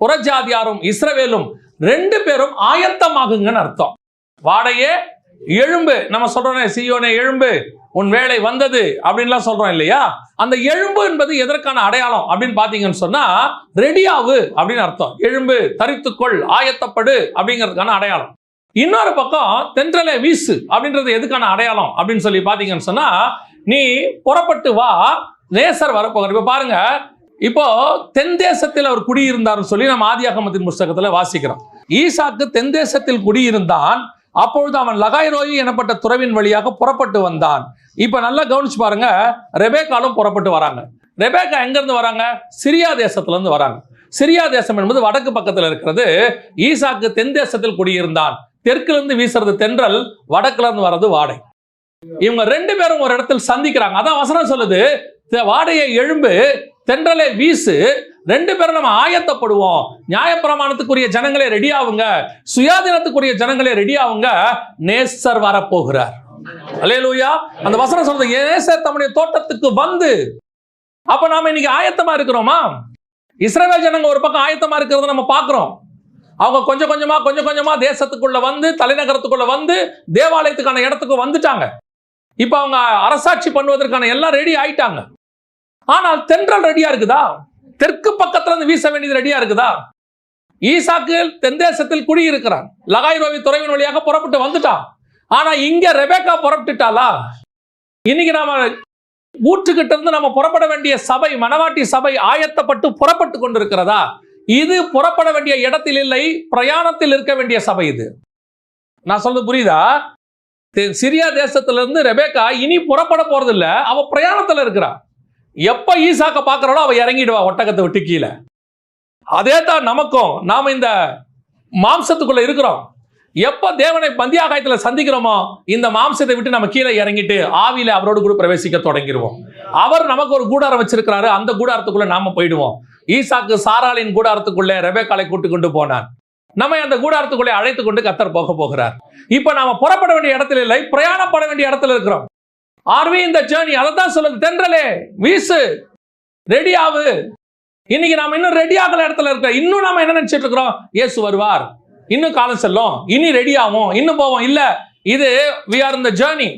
புறஜாதியாரும் இஸ்ரவேலும் ரெண்டு பேரும் ஆயத்தமாகுங்கன்னு அர்த்தம். வாடையே எழும்பு. நம்ம சொல்றோம் சியோனே எழும்பு. உன் வேலை வந்தது அப்படின்லாம் சொல்றோம் இல்லையா? அந்த எழும்பு என்பது எதற்கான அடையாளம் அப்படின்னு பாத்தீங்கன்னு சொன்னா ரெடியாவு அப்படின்னு அர்த்தம். எழும்பு தரித்துக்கொள் ஆயத்தப்படு அப்படிங்கிறதுக்கான அடையாளம். இன்னொரு பக்கம் தென்றலே வீசு அப்படின்றது எதுக்கான அடையாளம் அப்படின்னு சொல்லி பாத்தீங்கன்னு சொன்னா நீ புறப்பட்டு வா நேசர் வரப்போகிற இப்ப பாருங்க இப்போ தென் தேசத்தில் அவர் குடியிருந்தார்னு சொல்லி நம்ம ஆதியாகமத்தின் புஸ்தகத்துல வாசிக்கிறோம். ஈசாக்கு தென் தேசத்தில் குடியிருந்தான் அப்பொழுது அவன் லகாய் ரோயி எனப்பட்ட துறவின் வழியாக புறப்பட்டு வந்தான். இப்ப நல்லா கவனிச்சு பாருங்க ரெபேக்காலும் புறப்பட்டு வராங்க. ரெபேக்கா எங்க இருந்து வராங்க? சிரியா தேசத்துல இருந்து வராங்க. சிரியா தேசம் என்பது வடக்கு பக்கத்துல இருக்கிறது. ஈசாக்கு தென் தேசத்தில் குடியிருந்தான். தெற்குல இருந்து வீசுறது தென்றல் வடக்குல இருந்து வர்றது வாடை. இவங்க ரெண்டு பேரும் ஒரு இடத்தில் சந்திக்கிறாங்க. அதான் வசனம் சொல்லுது வாடையை எழும்பு தென்றலை வீசு ரெண்டு பேரும் நம்ம ஆயத்தப்படுவோம். நியாயப்பிரமாணத்துக்குரிய ஜனங்களே ரெடி ஆகுங்க சுயாதீனத்துக்குரிய ஜனங்களே ரெடி ஆகுங்க நேசர் வரப்போகிறார். அலையலூயா அந்த வசனம் சொல்றது நேசர் தம்முடைய தோட்டத்துக்கு வந்து அப்ப நாம இன்னைக்கு ஆயத்தமா இருக்கிறோமா? இஸ்ரேல் ஜனங்க ஒரு பக்கம் ஆயத்தமா இருக்கிறத நம்ம பார்க்குறோம். அவங்க கொஞ்சம் கொஞ்சமா கொஞ்சம் கொஞ்சமா தேசத்துக்குள்ள வந்து தலைநகரத்துக்குள்ள வந்து தேவாலயத்துக்கான இடத்துக்கு வந்துட்டாங்க. இப்ப அவங்க அரசாட்சி பண்ணுவதற்கான எல்லாம் ரெடி ஆயிட்டாங்க. ஆனால் தென்றல் ரெடியா இருக்குதா? தெற்கு பக்கத்துல இருந்து வீச வேண்டியது ரெடியா இருக்குதா? ஈசாக்கு தென் தேசத்தில் குடியிருக்கிறான். லகாய் ரோவி துறைவின் வழியாக புறப்பட்டு வந்துட்டான். ஆனா இங்க ரெபேக்கா புறப்பட்டுட்டாளா? இன்னைக்கு நாம ஊற்றுக்கிட்ட இருந்து நம்ம புறப்பட வேண்டிய சபை மணவாட்டி சபை ஆயத்தப்பட்டு புறப்பட்டு கொண்டிருக்கிறதா? இது புறப்பட வேண்டிய இடத்தில் இல்லை பிரயாணத்தில் இருக்க வேண்டிய சபை இது. நான் சொல்றது புரியுதா? சிரியா தேசத்திலிருந்து ரெபேக்கா இனி புறப்பட போறது அவ பிரயாணத்துல இருக்கிறா. எப்ப ஈசாக்க பாக்குறாளோ அவ இறங்கிடுவா ஒட்டகத்தை விட்டு கீழே. அதே தான் நமக்கும் நாம இந்த மாம்சத்துக்குள்ள இருக்கிறோம். எப்ப தேவனை பந்தியாகாயத்துல சந்திக்கிறோமோ இந்த மாம்சத்தை விட்டு நம்ம கீழே இறங்கிட்டு ஆவியில அவரோடு கூட பிரவேசிக்க தொடங்கிடுவோம். அவர் நமக்கு ஒரு கூடாரம் வச்சிருக்கிறாரு அந்த கூடாரத்துக்குள்ள நாம போயிடுவோம். ஈசாக்கு சாராளின் கூடாரத்துக்குள்ளே ரெபேக்காலை கூட்டு கொண்டு போனார். நம்மை அந்த கூடாரத்துக்குள்ளே அழைத்து கொண்டு கத்தர் போக போகிறார். இப்ப நாம புறப்பட வேண்டிய இடத்துல இல்லை பிரயாணப்பட வேண்டிய இடத்துல இருக்கிறோம். ஆர்வி இந்த ஜேர்னி அதை தான் சொல்லுது. தென்றலே வீசு ரெடி ஆகு இன்னைக்கு நாம இன்னும் ரெடி ஆகல இடத்துல இருக்க. இன்னும் நாம என்ன நினைச்சிட்டு இருக்கிறோம்? இயேசு வருவார். இன்னும் காலம் செல்லும். இனி ரெடி ஆகும் இன்னும் போவோம். இல்ல இது வி ஆர் இந்த ஜேர்னி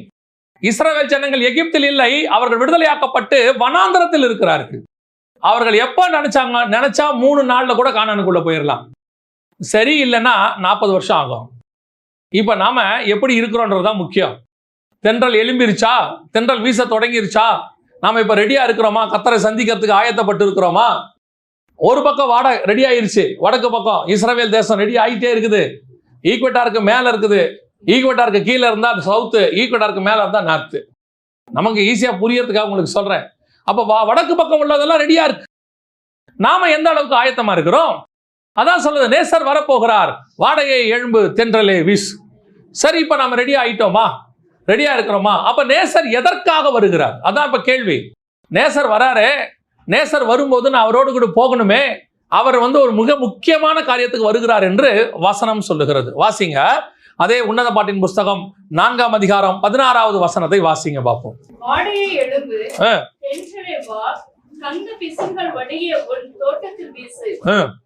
இஸ்ரேல் ஜனங்கள் எகிப்தில் இல்லை. அவர்கள் விடுதலையாக்கப்பட்டு வனாந்தரத்தில் இருக்கிறார்கள். அவர்கள் எப்போ நினைச்சாங்க? நினைச்சா மூணு நாள்ல கூட கானானுக்குள்ள போயிடலாம் சரி இல்லைன்னா நாற்பது வருஷம் ஆகும். இப்போ நாம எப்படி இருக்கிறோன்றதுதான் முக்கியம். தென்றல் எலும்பிருச்சா? தென்றல் வீச தொடங்கிருச்சா? நாம் இப்போ ரெடியாக இருக்கிறோமா? கத்தரை சந்திக்கிறதுக்கு ஆயத்தப்பட்டு இருக்கிறோமா ஒரு பக்கம் வாட ரெடி ஆயிருச்சு. வடக்கு பக்கம் இஸ்ரேல் தேசம் ரெடி ஆகிட்டே இருக்குது. ஈக்குவட்டாருக்கு மேலே இருக்குது. ஈக்குவட்டாருக்கு கீழே இருந்தால் சவுத்து ஈக்குவட்டாருக்கு மேலே இருந்தால் நார்த்து நமக்கு ஈஸியாக புரியறதுக்காக உங்களுக்கு சொல்கிறேன் அப்போ வா- வடக்கு பக்கம் உள்ளதெல்லாம் ரெடியாக இருக்கு. நாம எந்த அளவுக்கு ஆயத்தமாக இருக்கிறோம்? அதான் சொல்லுது நேசர் வரப்போகிறார். வாடகை எழும்பு தென்றலே வீஸ் சரி இப்போ நாம் ரெடி ஆகிட்டோமா ரெடியா இருக்கிறோமா? அப்ப நேசர் எதற்காக வருகிறார்? அதான் இப்ப கேள்வி. நேசர் வராரே. நேசர் வரும்போது நான் அவரோடு கூட போகணுமே. அவர் வந்து ஒரு மிக முக்கியமான காரியத்துக்கு வருகிறார் என்று வசனம் சொல்லுகிறது. வாசிங்க. அதே உன்னத பாட்டின் புஸ்தகம் நான்காம் அதிகாரம் பதினாறாவது வசனத்தை வாசிங்க பார்ப்போம். கந்த பிசுங்கள் வடிய உன் தோட்டத்தில் வீசு.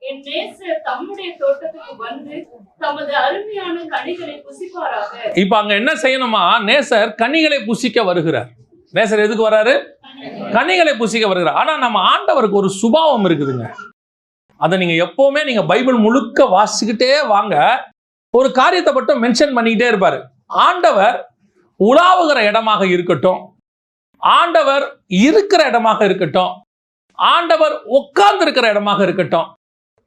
என் நேசர் தம்முடைய தோட்டத்துக்கு வந்து தமது அருமையான கனிகளை புசிப்பாராக. இப்ப அங்க என்ன செய்யணுமா? நேசர் கனிகளை புசிக்க வருகிறார். நேசர் எதுக்கு வராரு? கனிகளை புசிக்க வருகிறார். ஆனா நம்ம ஆண்டவருக்கு ஒரு சுபாவம் இருக்குதுங்க. அதை நீங்க எப்பவுமே நீங்க பைபிள் முழுக்க வாசிக்கிட்டே வாங்க. ஒரு காரியத்தை மட்டும் மென்ஷன் பண்ணிக்கிட்டே இருப்பாரு. ஆண்டவர் உலாவுகிற இடமாக இருக்கட்டும். ஆண்டவர் இருக்கிற இடமாக இருக்கட்டும். ஆண்டவர் உட்கார்ந்து இருக்கிற இடமாக இருக்கட்டும்.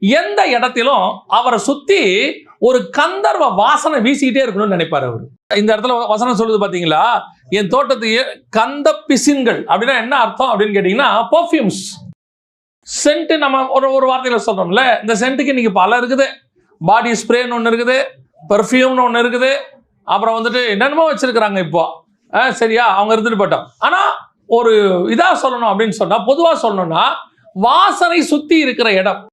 எந்த இடத்திலும் அவரை சுத்தி ஒரு கந்தர்வ வாசனை வீசிக்கிட்டே இருக்கணும்னு நினைப்பாரு அவர். இந்த இடத்துல வசனம் சொல்லுது பாத்தீங்களா? என் தோட்டத்து கந்த பிசின்கள். அப்படின்னா என்ன அர்த்தம் அப்படின்னு கேட்டீங்கன்னா பர்ஃப்யூம்ஸ் சென்ட் நம்ம ஒரு ஒரு வார்த்தையில சொல்றோம்ல இந்த சென்ட்டுக்கு இன்னைக்கு பல இருக்குது பாடி ஸ்ப்ரேன்னு ஒன்று இருக்குது பெர்ஃப்யூம்னு ஒன்று இருக்குது. அப்புறம் வந்துட்டு என்னென்னமோ வச்சிருக்கிறாங்க இப்போ. ஆ, சரியா? அவங்க இருந்துட்டு போட்டோம் ஆனால் ஒரு இதாக சொல்லணும் அப்படின்னு சொன்னால் பொதுவாக சொல்லணும்னா வாசனை சுற்றி இருக்கிற இடம்.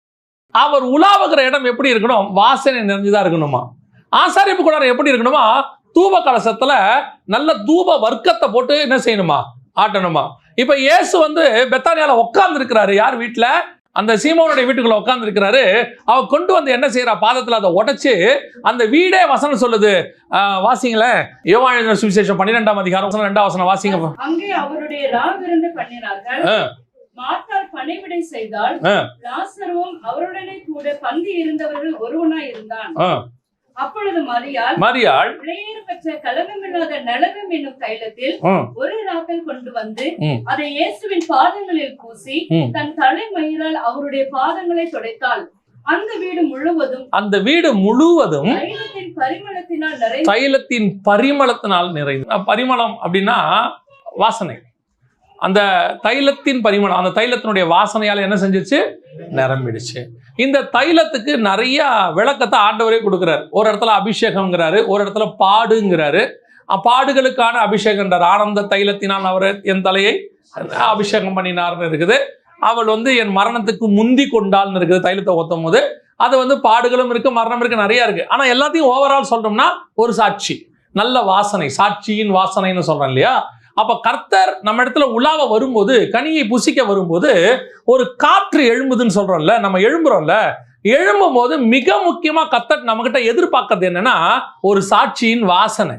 அவர் உலாவுகிற இடம் எப்படி இருக்கணும்? வாசனை நிறைஞ்சுதான் இருக்கணுமா? ஆசாரிப்பு கூடாரம் எப்படி இருக்கணுமா? தூப கலசத்துல நல்ல தூப வர்க்கத்தை போட்டு என்ன செய்யணுமா? ஆட்டணுமா? இப்ப இயேசு வந்து பெத்தானியால உட்கார்ந்து இருக்கிறாரு யார் வீட்டுல அந்த சீமோனுடைய வீட்டுக்குள்ள உட்கார்ந்து இருக்கிறாரு அவ கொண்டு வந்து என்ன செய்யறா பாதத்துல அதை உடைச்சு அந்த வீடே வசனம் சொல்லுது. ஆஹ், வாசிங்களேன் யோவான் சுவிசேஷம் பன்னிரெண்டாம் அதிகாரம் வசனம் ரெண்டாம் வசனம் வாசிங்க. அங்கே அவருடைய ராவிருந்து பண்ணினார்கள். பணிவிடை செய்தால் அவருடனே கூட பந்தி இருந்தவர்கள் ஒருவனாய் இருந்தான். அப்பொழுது மரியாள் மரியாள் விளையேறு பெற்ற கலகமில்லாத நலகம் என்னும் தைலத்தில் ஒரு ராத்தல் கொண்டு வந்து. அதை இயேசுவின் பாதங்களில் பூசி. தன் தலைமயிரால் அவருடைய பாதங்களை துடைத்தாள் அந்த வீடு முழுவதும் அந்த வீடு முழுவதும் தைலத்தின் பரிமளத்தினால் நிறைந்து தைலத்தின் பரிமளத்தினால் நிறைந்து அஹ் பரிமளம் அப்படின்னா வாசனை அந்த தைலத்தின் பரிமளம் அந்த தைலத்தினுடைய வாசனையால என்ன செஞ்சுச்சு? நிரம்பிடுச்சு. இந்த தைலத்துக்கு நிறைய விளக்கத்தை ஆண்டவரே கொடுக்குறாரு. ஒரு இடத்துல அபிஷேகம்ங்கிறாரு ஒரு இடத்துல பாடுங்கிறாரு. பாடுகளுக்கான அபிஷேகம்ன்றார் ஆனந்த தைலத்தினால் அவர் என் தலையை அபிஷேகம் பண்ணினார்னு இருக்குது. அவள் வந்து என் மரணத்துக்கு முந்தி கொண்டாள்னு இருக்குது தைலத்தை ஊத்தும் போது அது வந்து பாடுகளும் இருக்கு மரணம் இருக்கு நிறைய இருக்கு. ஆனா எல்லாத்தையும் ஓவரால் சொல்றோம்னா ஒரு சாட்சி. நல்ல வாசனை சாட்சியின் வாசனைன்னு சொல்றோம் இல்லையா? அப்ப கர்த்தர் நம்ம இடத்துல உலாவ வரும்போது கனியை புசிக்க வரும்போது ஒரு காற்று எழும்புதுன்னு சொல்றோம்ல நம்ம எழும்புறோம்ல எழும்பும் போது மிக முக்கியமா கர்த்தர் நம்ம கிட்ட எதிர்பார்க்கறது என்னன்னா ஒரு சாட்சியின் வாசனை.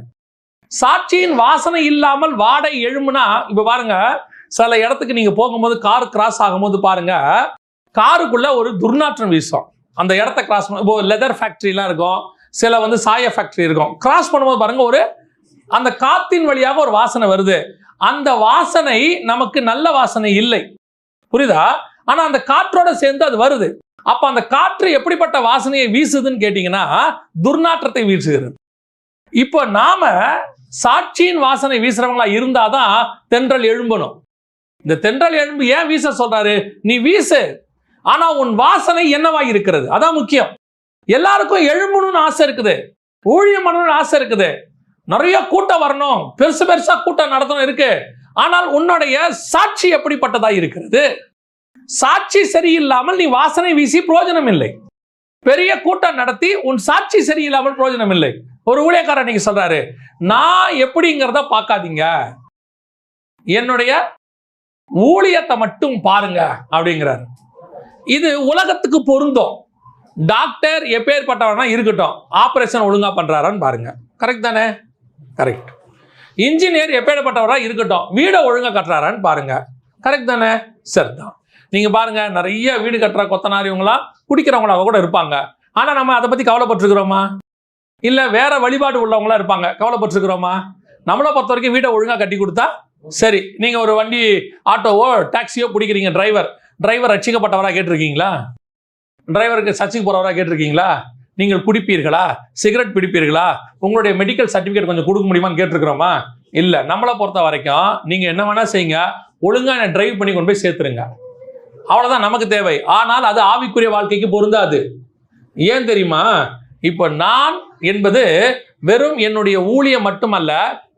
சாட்சியின் வாசனை இல்லாமல் வாடை எழும்புனா இப்ப பாருங்க சில இடத்துக்கு நீங்க போகும்போது கார் கிராஸ் ஆகும்போது பாருங்க காருக்குள்ள ஒரு துர்நாற்றம் வீசும். அந்த இடத்த கிராஸ் இப்போ லெதர் ஃபேக்ட்ரிலாம் இருக்கும் சில வந்து சாய ஃபேக்டரி இருக்கும். கிராஸ் பண்ணும்போது பாருங்க ஒரு அந்த காத்தின் வழியாக ஒரு வாசனை வருது. அந்த வாசனை நமக்கு நல்ல வாசனை இல்லை. புரியுதா? ஆனா அந்த காற்றோட சேர்ந்து அது வருது. அப்ப அந்த காற்று எப்படிப்பட்ட வாசனையை வீசுதுன்னு கேட்டீங்கன்னா துர்நாற்றத்தை வீசுகிறது. இப்போ நாம சாட்சியின் வாசனை வீசுறவங்களா இருந்தாதான் தென்றல் எழும்பணும். இந்த தென்றல் எழும்பு ஏன் வீச சொல்றாரு? நீ வீசு. ஆனா உன் வாசனை என்னவா இருக்கிறது? அதான் முக்கியம். எல்லாருக்கும் எழும்பணும்னு ஆசை இருக்குது. ஊழியம் பண்ணணும்னு ஆசை இருக்குது. நிறைய கூட்டம் வரணும். பெருசு பெருசா கூட்டம் நடத்தணும் இருக்கு. ஆனால் உன்னுடைய சாட்சி எப்படிப்பட்டதா இருக்கிறது? சாட்சி சரியில்லாமல் நீ வாசனை வீசி பிரயோஜனம் இல்லை. பெரிய கூட்டம் நடத்தி உன் சாட்சி சரியில்லாமல் பிரயோஜனம் இல்லை. ஒரு ஊழியக்காரர் நீங்க சொல்றாரு நான் எப்படிங்கிறத பார்க்காதீங்க. என்னுடைய ஊழியத்தை மட்டும் பாருங்க. அப்படிங்கிறாரு. இது உலகத்துக்கு பொருந்தும். டாக்டர் எப்பேற்பட்டவனா இருக்கட்டும். ஆபரேஷன் ஒழுங்கா பண்றாரான்னு பாருங்க. கரெக்ட் தானே? கரெக்ட் இன்ஜினியர் எப்பேற்பட்டவராக இருக்கட்டும் வீடை ஒழுங்கா கட்டுறாரான்னு பாருங்க. கரெக்ட் தானே? சரி தான். நீங்கள் பாருங்க நிறைய வீடு கட்டுற கொத்தனார் இவங்களாம் குடிக்கிறவங்களா கூட இருப்பாங்க. ஆனால் நம்ம அதை பற்றி கவலைப்பட்டுருக்குறோமா? இல்லை வேற வழிபாடு உள்ளவங்களாம் இருப்பாங்க. கவலைப்பட்டுருக்குறோமா? நம்மளை பொறுத்த வரைக்கும் வீடை ஒழுங்காக கட்டி கொடுத்தா சரி. நீங்கள் ஒரு வண்டி ஆட்டோவோ டாக்ஸியோ பிடிக்கிறீங்க டிரைவர் டிரைவர் ரட்சிக்கப்பட்டவரா கேட்டிருக்கீங்களா? டிரைவருக்கு சர்ச்சைக்கு போகிறவராக கேட்டிருக்கீங்களா? நீங்கள் குடிப்பீர்களா? சிகரெட் பிடிப்பீர்களா? உங்களுடைய மெடிக்கல் சர்டிஃபிகேட் கொஞ்சம் கொடுக்க முடியுமான்னு கேட்டிருக்கிறோமா? இல்லை நம்மளை பொறுத்த வரைக்கும் நீங்கள் என்ன வேணால் செய்யுங்க. ஒழுங்காக என்ன டிரைவ் பண்ணி கொண்டு போய் சேர்த்துருங்க. அவ்வளோதான் நமக்கு தேவை. ஆனால் அது ஆவிக்குரிய வாழ்க்கைக்கு பொருந்தாது. ஏன் தெரியுமா? இப்போ நான் என்பது வெறும் என்னுடைய ஊழியம் மட்டுமல்ல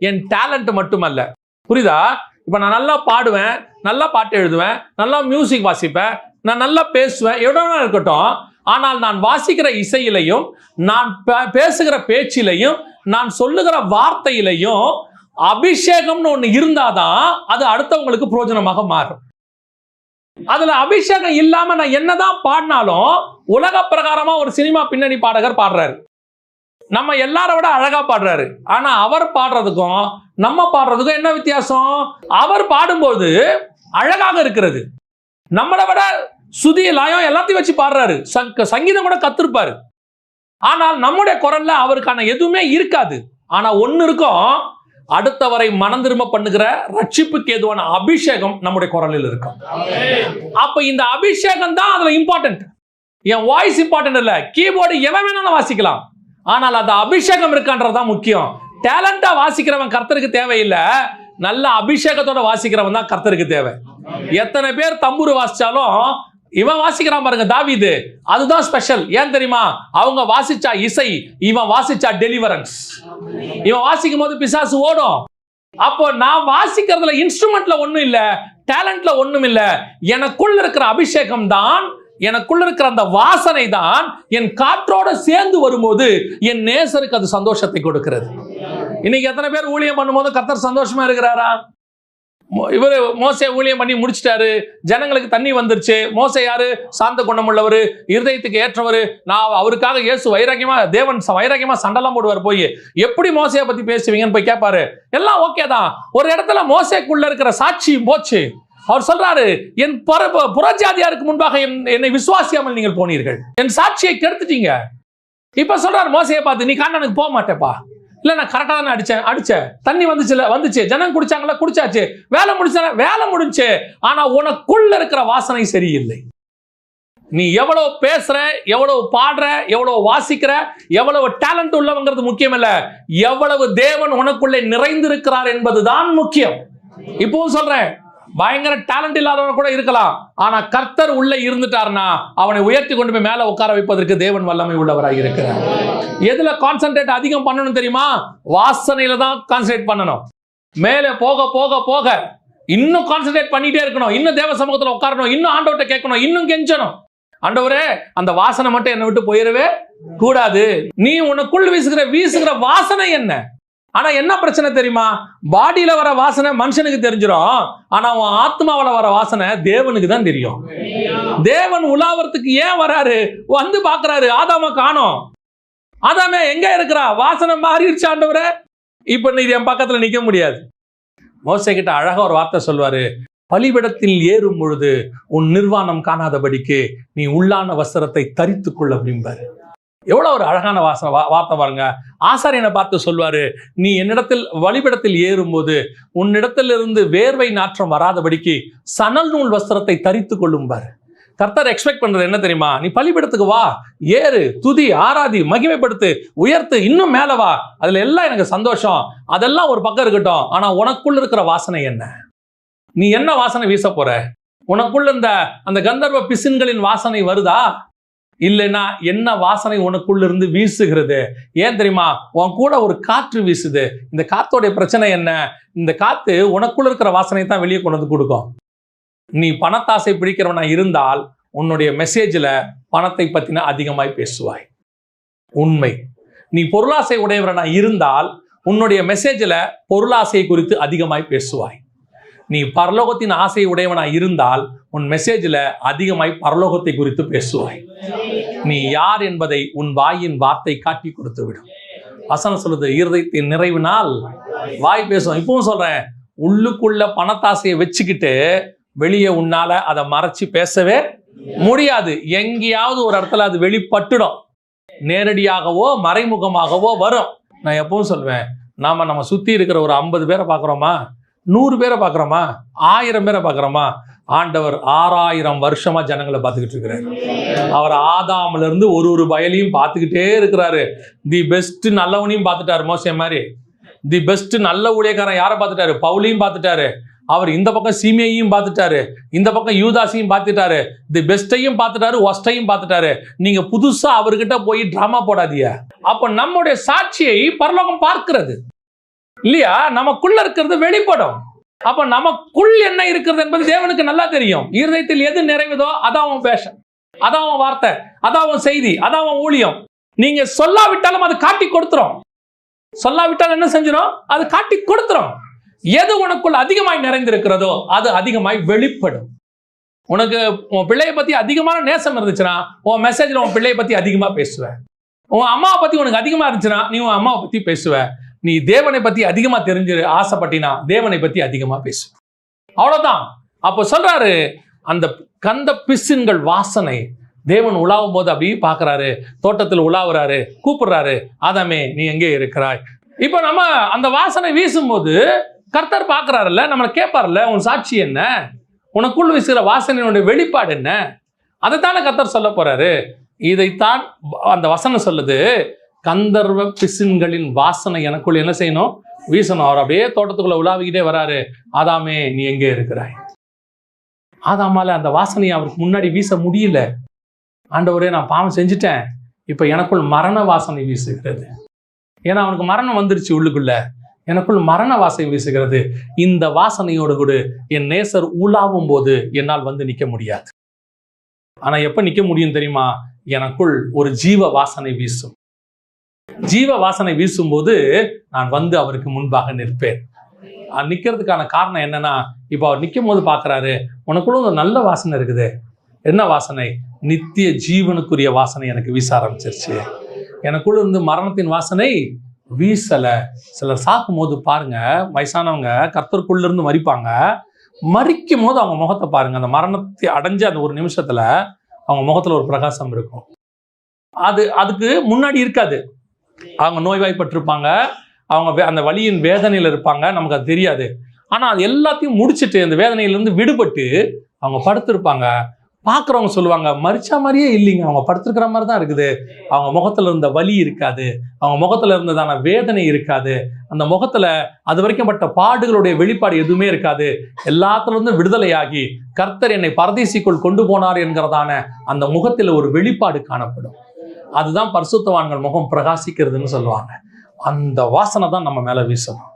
என் டேலண்ட் மட்டுமல்ல. புரியுதா? இப்போ நான் நல்லா பாடுவேன் நல்லா பாட்டு எழுதுவேன் நல்லா மியூசிக் வாசிப்பேன் நான் நல்லா பேசுவேன் எவ்வளோ இருக்கட்டும். ஆனால் நான் வாசிக்கிற இசையிலையும் நான் பேசுகிற பேச்சிலையும் நான் சொல்லுகிற வார்த்தையிலையும் அபிஷேகம்னு ஒன்று இருந்தாதான் அது அடுத்தவங்களுக்கு பிரயோஜனமாக மாறும். அதுல அபிஷேகம் இல்லாம நான் என்னதான் பாடினாலும் உலக பிரகாரமா ஒரு சினிமா பின்னணி பாடகர் பாடுறாரு. நம்ம எல்லார விட அழகா பாடுறாரு. ஆனா அவர் பாடுறதுக்கும் நம்ம பாடுறதுக்கும் என்ன வித்தியாசம்? அவர் பாடும்போது அழகாக இருக்கிறது. நம்மளை விட சுதி லாயம் எல்லாத்தையும் வச்சு பாடுறாரு. சங்க- சங்கீதம் கூட கத்திருப்பாரு. ஆனால் நம்முடைய குரல்ல அவருக்கான எதுவுமே இருக்காது. ஆனா ஒண்ணு இருக்கும். அடுத்தவரை மனம் திரும்ப பண்ணுகிற ரட்சிப்புக்கு ஏதுவான அபிஷேகம் நம்முடைய குரலில் இருக்கும். அப்ப இந்த அபிஷேகம் தான் அதுல இம்பார்ட்டன்ட் என் வாய்ஸ் இம்பார்ட்டன்ட் இல்ல. கீபோர்டு எவன் வேணாலும் வாசிக்கலாம். ஆனால் அந்த அபிஷேகம் இருக்கான்றதுதான் முக்கியம். டேலண்டா வாசிக்கிறவன் கர்த்தருக்கு தேவையில்லை. நல்ல அபிஷேகத்தோட வாசிக்கிறவன் தான் கர்த்தருக்கு தேவை. எத்தனை பேர் தம்புரு வாசிச்சாலும் இவன் வாசிக்கிறான் பாருங்க தாவிது. அதுதான் ஸ்பெஷல் ஏன் தெரியுமா? அவங்க வாசிச்சா இசை இவன் வாசிச்சா டெலிவரன்ஸ் இவன் வாசிக்கும் போது பிசாசு ஓடும். அப்போ நான் வாசிக்கிறதுல இன்ஸ்ட்ருமெண்ட்ல ஒன்றும் இல்லை டேலண்ட்ல ஒன்றும் இல்லை. எனக்குள்ள இருக்கிற அபிஷேகம் தான் எனக்குள்ள இருக்கிற அந்த வாசனை தான் என் காற்றோட சேர்ந்து வரும்போது என் நேசருக்கு அது சந்தோஷத்தை கொடுக்கிறது. இன்னைக்கு எத்தனை பேர் ஊழியம் பண்ணும்போது கத்தர் சந்தோஷமா இருக்கிறாரா? இவரு மோசை ஊழியம் பண்ணி முடிச்சிட்டாரு. ஜனங்களுக்கு தண்ணி வந்துருச்சு. மோசை யாரு? சாந்த குணமுள்ளவர் இருதயத்துக்கு ஏற்றவர். நான் அவருக்காக இயேசு வைராக்கியமா தேவன் வைராக்கியமா சண்டெல்லாம் போடுவார் போய். எப்படி மோசையை பத்தி பேசுவீங்கன்னு போய் கேட்பாரு எல்லாம் ஓகே தான். ஒரு இடத்துல மோசைக்குள்ள இருக்கிற சாட்சியும் போச்சு. அவர் சொல்றாரு என் புற புறஜாதியாருக்கு முன்பாக என்- என்னை விசுவாசியாமல் நீங்கள் போனீர்கள். என் சாட்சியை கெடுத்துட்டீங்க. இப்ப சொல்றாரு மோசையை பார்த்து நீ காண்டனுக்கு போக மாட்டேப்பா இல்ல நான் கரெக்டா தானே அடிச்சேன். அடிச்சேன். தண்ணி வந்துச்சுல வந்துச்சு. ஜனம் குடிச்சாங்களா? குடிச்சாச்சு. வேலை முடிச்சா வேலை முடிஞ்சு. ஆனா உனக்குள்ள இருக்கிற வாசனை சரியில்லை. நீ எவ்வளவு பேசுற எவ்வளவு பாடுற எவ்வளவு வாசிக்கிற எவ்வளவு டேலண்ட் உள்ளவங்கிறது முக்கியம் இல்ல எவ்வளவு தேவன் உனக்குள்ளே நிறைந்திருக்கிறார் என்பதுதான் முக்கியம். இப்பவும் சொல்றேன் பயங்கர டேலண்ட் இல்லாதவன் கூட இருக்கலாம். ஆனா கர்த்தர் உள்ள இருந்துட்டார்னா அவனை உயர்த்தி கொண்டு போய் மேல உட்கார வைப்பதற்கு தேவன் வல்லமை உள்ளவராக இருக்கிறார். எதுல கான்சென்ட்ரேட் அதிகம் பண்ணணும் தெரியுமா? வாசனையில தான் கான்சென்ட்ரேட் பண்ணணும். மேலே போக போக போக இன்னும் கான்சென்ட்ரேட் பண்ணிட்டே இருக்கணும். இன்னும் தேவ சமூகத்தில் உட்காரணும். இன்னும் ஆண்டவர்கிட்ட கேட்கணும். இன்னும் கெஞ்சணும். ஆண்டவரே அந்த வாசனை மட்டும் என்னை விட்டு போயிடவே கூடாது. நீ உனக்குள் வீசுகிற வீசுகிற வாசனை என்ன? ஆனா என்ன பிரச்சனை தெரியுமா? பாடியில வர வாசனை மனுஷனுக்கு தெரிஞ்சிடும் ஆனா உன் ஆத்மாவில வர வாசனை தேவனுக்கு தான் தெரியும். தேவன் உலாவறதுக்கு ஏன் வராரு? வந்து பாக்குறாரு ஆதாம காணோம். ஆதாமே எங்க இருக்கிறா? வாசனை மாறிடுச்சு ஆண்டவரே. இப்ப இது என் பக்கத்துல நிக்க முடியாது. மோசை கிட்ட அழகா ஒரு வார்த்தை சொல்வாரு பலிபிடத்தில் ஏறும் பொழுது உன் நிர்வாணம் காணாதபடிக்கு நீ உள்ளான வஸ்திரத்தை தரித்துக் கொள் அப்படிம்பாரு எவ்வளவு ஒரு அழகான வாசனை வா- வார்த்தை பாருங்க. ஆசாரியனை பார்த்து சொல்வாரு நீ என்னிடத்தில் வழிபடத்தில் ஏறும்போது உன்னிடத்திலிருந்து வேர்வை நாற்றம் வராதபடிக்கு சணல் நூல் வஸ்திரத்தை தரித்துக் கொள்ளும்பாரு. கர்த்தர் எக்ஸ்பெக்ட் பண்றது என்ன தெரியுமா? நீ பலிபீடத்துக்கு வா ஏறு துதி ஆராதி மகிமைப்படுத்து உயர்த்து இன்னும் மேல வா. அதுல எல்லாம் எனக்கு சந்தோஷம். அதெல்லாம் ஒரு பக்கம் இருக்கட்டும். ஆனா உனக்குள்ள இருக்கிற வாசனை என்ன? நீ என்ன வாசனை வீச போற? உனக்குள்ள இந்த அந்த கந்தர்வ பிசின்களின் வாசனை வருதா? இல்லைன்னா என்ன வாசனை உனக்குள்ள இருந்து வீசுகிறது? ஏன் தெரியுமா? உன் கூட ஒரு காற்று வீசுது. இந்த காத்தோடைய பிரச்சனை என்ன? இந்த காத்து உனக்குள்ள இருக்கிற வாசனை தான் வெளியே கொண்டு வந்து கொடுக்கும். நீ பணத்தாசை பிடிக்கிறவனா இருந்தால் உன்னுடைய மெசேஜில் பணத்தை பற்றின அதிகமாய் பேசுவாய். உண்மை. நீ பொருளாசை உடையவரனா இருந்தால் உன்னுடைய மெசேஜில் பொருளாசை குறித்து அதிகமாய் பேசுவாய். நீ பரலோகத்தின் ஆசை உடையவனா இருந்தால் உன் மெசேஜில் அதிகமாய் பரலோகத்தை குறித்து பேசுவாய். நீ யார் என்பதை உன் வாயின் வார்த்தை காட்டி கொடுத்து விடும் வசனம் சொல்லுது இருதயத்தின் நிறைவினால் வாய் பேசுவோம் இப்பவும் சொல்றேன் உள்ளுக்குள்ள பணத்தாசையை வச்சுக்கிட்டு வெளியே உன்னால அதை மறைச்சு பேசவே முடியாது. எங்கேயாவது ஒரு இடத்துல அது வெளிப்பட்டுடும். நேரடியாகவோ மறைமுகமாகவோ வரும். நான் எப்பவும் சொல்வேன் நாம நம்ம சுத்தி இருக்கிற ஒரு ஐம்பது பேரை பார்க்குறோமா? நூறு பேரை பார்க்குறோமா? ஆயிரம் பேரை பார்க்குறோமா? ஆண்டவர் ஆறாயிரம் வருஷமா ஜனங்களை பார்த்துக்கிட்டு இருக்கிறாரு. அவர் ஆதாம்ல இருந்து ஒரு ஒரு பயலையும் பார்த்துக்கிட்டே இருக்கிறாரு. தி பெஸ்ட் நல்லவனையும் பார்த்துட்டாரு மோசே மாதிரி. தி பெஸ்ட் நல்ல ஊழியக்காரன் யாரை பார்த்துட்டாரு? பவுலையும் பார்த்துட்டாரு. அவர் இந்த பக்கம் சீமையையும் பார்த்துட்டாரு. இந்த பக்கம் யூதாஸையும் பார்த்துட்டாரு. தி பெஸ்ட்டையும் பார்த்துட்டாரு ஒஸ்டையும் பார்த்துட்டாரு. நீங்க புதுசா அவர்கிட்ட போய் டிராமா போடாதீங்க. அப்ப நம்முடைய சாட்சியை பரலோகம் பார்க்கிறது. இல்லையா? நமக்குள்ள இருக்கிறது வெளிப்படும். அப்ப நமக்குள் என்ன இருக்கிறது என்பது தேவனுக்கு நல்லா தெரியும். இருதயத்தில் எது நிறைவுதோ அதான் அவன் பேஷன் அதான் அவன் வார்த்தை. அதான் அவன் செய்தி. அதான் அவன் ஊழியம். நீங்க சொல்லாவிட்டாலும் அது காட்டி கொடுத்துரும். சொல்லாவிட்டால் என்ன செஞ்சிடும் அது காட்டி கொடுத்துரும். எது உனக்குள் அதிகமாய் நிறைந்திருக்கிறதோ அது அதிகமாய் வெளிப்படும். உனக்கு உன் பிள்ளைய பத்தி அதிகமான நேசம் இருந்துச்சுன்னா உன் மெசேஜ்ல உன் பிள்ளைய பத்தி அதிகமா பேசுவ. உன் அம்மாவை பத்தி உனக்கு அதிகமா இருந்துச்சுன்னா நீ உன் அம்மாவை பத்தி பேசுவ. நீ தேவனை பத்தி அதிகமா தெரிஞ்சு ஆசைப்பட்டினா தேவனை பத்தி அதிகமா பேசுவ அவ்வளவுதான். அப்போ சொல்றாரு அந்த கந்த பிசின்கள் வாசனை தேவன் உலாவும் போது அப்படியே பார்க்குறாரு தோட்டத்தில் உலாவுறாரு கூப்பிடுறாரு ஆதாமே நீ எங்கே இருக்கிறாய்? இப்போ நம்ம அந்த வாசனை வீசும்போது கர்த்தர் பார்க்குறாருல்ல நம்மளை கேட்பார்ல உன் சாட்சி என்ன? உனக்குள் வீசுகிற வாசனையினுடைய வெளிப்பாடு என்ன? அதைத்தானே கர்த்தர் சொல்ல போறாரு. இதைத்தான் அந்த வசனம் சொல்லுது. கந்தர்வ பிசின்களின் வாசனை எனக்குள் என்ன செய்யணும்? வீசணும். அவர் அப்படியே தோட்டத்துக்குள்ள உலாவிக்கிட்டே வராரு. ஆதாமே நீ எங்கே இருக்கிறாய்? ஆதாமால அந்த வாசனையை அவருக்கு முன்னாடி வீச முடியல. ஆண்டவரே நான் பாவம் செஞ்சுட்டேன். இப்போ எனக்குள் மரண வாசனை வீசுகிறது. ஏன்னா அவனுக்கு மரணம் வந்துருச்சு உள்ளுக்குள்ள. எனக்குள் மரண வாசனை வீசுகிறது. இந்த வாசனையோடு கூட என் நேசர் உலாவும் போது என்னால் வந்து நிற்க முடியாது. ஆனா எப்ப நிற்க முடியும் தெரியுமா? எனக்குள் ஒரு ஜீவ வாசனை வீசும். ஜீவ வாசனை வீசும்போது நான் வந்து அவருக்கு முன்பாக நிற்பேன். நிற்கிறதுக்கான காரணம் என்னன்னா இப்போ அவர் நிற்கும் போது பார்க்கறாரு உனக்குள்ள ஒரு நல்ல வாசனை இருக்குது. என்ன வாசனை? நித்திய ஜீவனுக்குரிய வாசனை எனக்கு வீச ஆரம்பிச்சிருச்சு. எனக்குள்ள இருந்து மரணத்தின் வாசனை வீசலை. சிலர் சாக்கும் போது பாருங்க வயசானவங்க கர்த்தருக்குள்ளேருந்து மறிப்பாங்க. மறிக்கும் போது அவங்க முகத்தை பாருங்க அந்த மரணத்தை அடைஞ்ச அந்த ஒரு நிமிஷத்துல அவங்க முகத்துல ஒரு பிரகாசம் இருக்கும். அது அதுக்கு முன்னாடி இருக்காது. அவங்க நோய்வாய்ப்பட்டிருப்பாங்க அவங்க வே- அந்த வழியின் வேதனையில் இருப்பாங்க நமக்கு அது தெரியாது. ஆனால் அது எல்லாத்தையும் முடிச்சிட்டு அந்த வேதனையிலேருந்து விடுபட்டு அவங்க படுத்திருப்பாங்க. பார்க்குறவங்க சொல்லுவாங்க மறிச்ச மாதிரியே இல்லைங்க. அவங்க படுத்துருக்கிற மாதிரி தான் இருக்குது. அவங்க முகத்துல இருந்த வலி இருக்காது. அவங்க முகத்துல இருந்ததான வேதனை இருக்காது. அந்த முகத்துல அது வரைக்கும் பட்ட பாடுகளுடைய வெளிப்பாடு எதுவுமே இருக்காது. எல்லாத்துலேருந்து விடுதலையாகி கர்த்தர் என்னை பரதேசிக்குள் கொண்டு போனார் என்கிறதான அந்த முகத்தில் ஒரு வெளிப்பாடு காணப்படும். அதுதான் பரிசுத்தவான்கள் முகம் பிரகாசிக்கிறதுன்னு சொல்லுவாங்க. அந்த வாசனை தான் நம்ம மேல வீசணும்.